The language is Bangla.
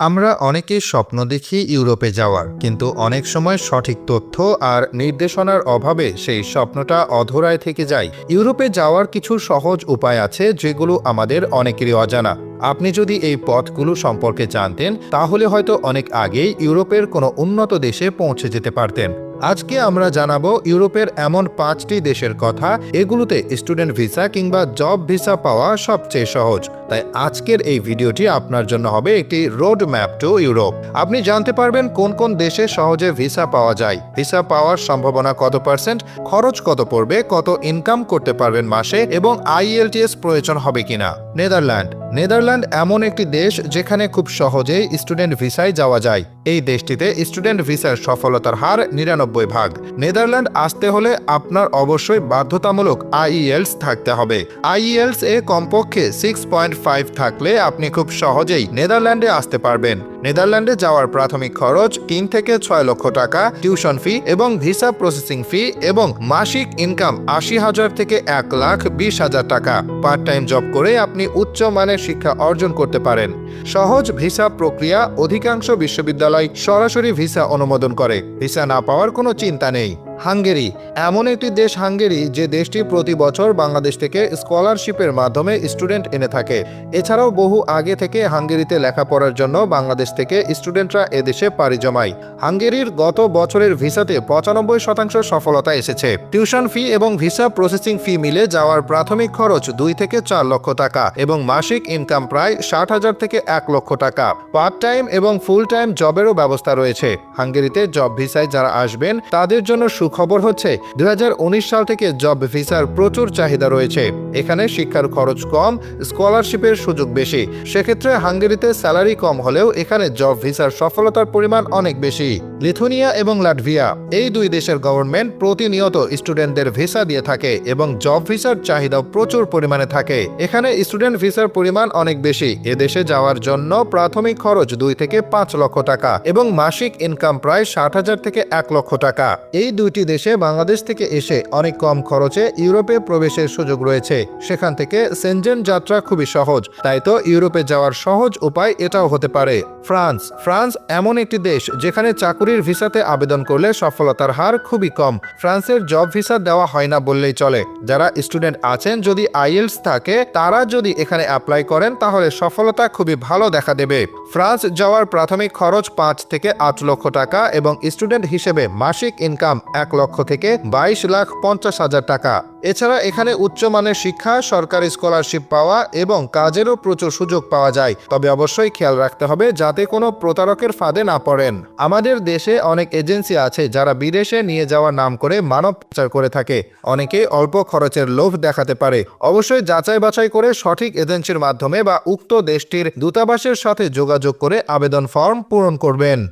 আমরা অনেকেই স্বপ্ন দেখি ইউরোপে যাওয়ার, কিন্তু অনেক সময় সঠিক তথ্য আর নির্দেশনার অভাবে সেই স্বপ্নটা অধরায় থেকে যায়। ইউরোপে যাওয়ার কিছু সহজ উপায় আছে যেগুলো আমাদের অনেকেরই অজানা। আপনি যদি এই পথগুলো সম্পর্কে জানতেন, তাহলে হয়তো অনেক আগেই ইউরোপের কোনো উন্নত দেশে পৌঁছে যেতে পারতেন। আজকে আমরা জানাব ইউরোপের এমন পাঁচটি দেশের কথা, এগুলোতে স্টুডেন্ট ভিসা কিংবা জব ভিসা পাওয়া সবচেয়ে সহজ। তাই আজকের এই ভিডিওটি আপনার জন্য হবে একটি রোড ম্যাপ টু ইউরোপ। আপনি জানতে পারবেন কোন কোন দেশে সহজে ভিসা পাওয়া যায়। ভিসা পাওয়ার সম্ভাবনা কত পার্সেন্ট, খরচ কত পড়বে, কত ইনকাম করতে পারবেন মাসে এবং আইএলটিএস প্রয়োজন হবে কিনা। নেদারল্যান্ড। নেদারল্যান্ড এমন একটি দেশ যেখানে খুব সহজেই স্টুডেন্ট ভিসায় যাওয়া যায়। এই দেশটিতে স্টুডেন্ট ভিসার সফলতার হার নিরানব্বই ভাগ। নেদারল্যান্ড আসতে হলে আপনার অবশ্যই বাধ্যতামূলক আইইএলস থাকতে হবে। আইইএলস এ কমপক্ষে সিক্স পয়েন্ট ফাইভ থাকলে আপনি খুব সহজেই নেদারল্যান্ডে আসতে পারবেন। নেদারল্যান্ডে যাওয়ার প্রাথমিক খরচ তিন থেকে ছয় লক্ষ টাকা, টিউশন ফি এবং ভিসা প্রসেসিং ফি এবং মাসিক ইনকাম আশি হাজার থেকে এক লাখ বিশ হাজার টাকা। পার্ট টাইম জব করে আপনি উচ্চ মানের শিক্ষা অর্জন করতে পারেন। সহজ ভিসা প্রক্রিয়া অধিকাংশ বিশ্ববিদ্যালয় সরাসরি ভিসা অনুমোদন করে। ভিসা না পাওয়ার কোনো চিন্তা নেই। হাঙ্গেরি। এমন একটি দেশ হাঙ্গেরি যে দেশটি প্রতি বছর বাংলাদেশ থেকে স্কলারশিপের মাধ্যমে স্টুডেন্ট এনে থাকে। এছাড়াও বহু আগে থেকে হাঙ্গেরিতে লেখাপড়ার জন্য বাংলাদেশ থেকে স্টুডেন্টরা এদেশে পাড়ি জমায়। হাঙ্গেরির গত বছরের ভিসাতে পঁচানব্বই শতাংশ সফলতা এসেছে। টিউশন ফি এবং ভিসা প্রসেসিং ফি মিলে যাওয়ার প্রাথমিক খরচ দুই থেকে চার লক্ষ টাকা এবং মাসিক ইনকাম প্রায় ষাট হাজার থেকে এক লক্ষ টাকা। পার্ট টাইম এবং ফুল টাইম জবেরও ব্যবস্থা রয়েছে। হাঙ্গেরিতে জব ভিসায় যারা আসবেন, তাদের জন্য সুখবর হচ্ছে দুই হাজার উনিশ সাল থেকে জব ভিসার প্রচুর চাহিদা রয়েছে। এখানে শিক্ষার খরচ কম, স্কলারশিপের সুযোগ বেশি। সেক্ষেত্রে হাঙ্গেরিতে স্যালারি কম হলেও এখানে জব ভিসার সফলতার পরিমাণ অনেক বেশি। লিথুনিয়া এবং লাটভিয়া, এই দুই দেশের গভর্নমেন্ট প্রতিনিয়ত স্টুডেন্টদের ভিসা দিয়ে থাকে এবং জব ভিসার চাহিদাও প্রচুর পরিমাণে থাকে। এখানে স্টুডেন্ট ভিসার পরিমাণ অনেক বেশি। এদেশে যাওয়ার জন্য প্রাথমিক খরচ দুই থেকে পাঁচ লক্ষ টাকা এবং মাসিক ইনকাম প্রায় ষাট হাজার থেকে এক লক্ষ টাকা। এই দুইটি দেশে বাংলাদেশ থেকে এসে অনেক কম খরচে ইউরোপে প্রবেশের সুযোগ রয়েছে। সেখান থেকে সেনজেন যাত্রা খুবই সহজ, তাই তো ইউরোপে যাওয়ার সহজ উপায় এটাও হতে পারে। ফ্রান্স ফ্রান্স এমন একটি দেশ যেখানে চাকুরির ভিসাতে আবেদন করলে সফলতার হার খুবই কম। ফ্রান্সের জব ভিসা দেওয়া হয় না বললেই চলে। যারা স্টুডেন্ট আছেন, যদি আইএলস থাকে, তারা যদি এখানে অ্যাপ্লাই করেন, তাহলে সফলতা খুবই ভালো দেখা দেবে। ফ্রান্স যাওয়ার প্রাথমিক খরচ পাঁচ থেকে আট লক্ষ টাকা এবং স্টুডেন্ট হিসেবে মাসিক ইনকাম এক লক্ষ থেকে বাইশ লাখ পঞ্চাশ হাজার টাকা। এছাড়া এখানে উচ্চমানের শিক্ষা, সরকারি স্কলারশিপ পাওয়া এবং কাজেরও প্রচুর সুযোগ পাওয়া যায়। তবে অবশ্যই খেয়াল রাখতে হবে যাতে কোনো প্রতারকের ফাঁদে না পড়েন। আমাদের দেশে অনেক এজেন্সি আছে যারা বিদেশে নিয়ে যাওয়ার নাম করে মানব পাচার করে থাকে। অনেকেই অল্প খরচের লোভ দেখাতে পারে। অবশ্যই যাচাই বাছাই করে সঠিক এজেন্সির মাধ্যমে বা উক্ত দেশটির দূতাবাসের সাথে যোগাযোগ করে আবেদন ফর্ম পূরণ করবেন।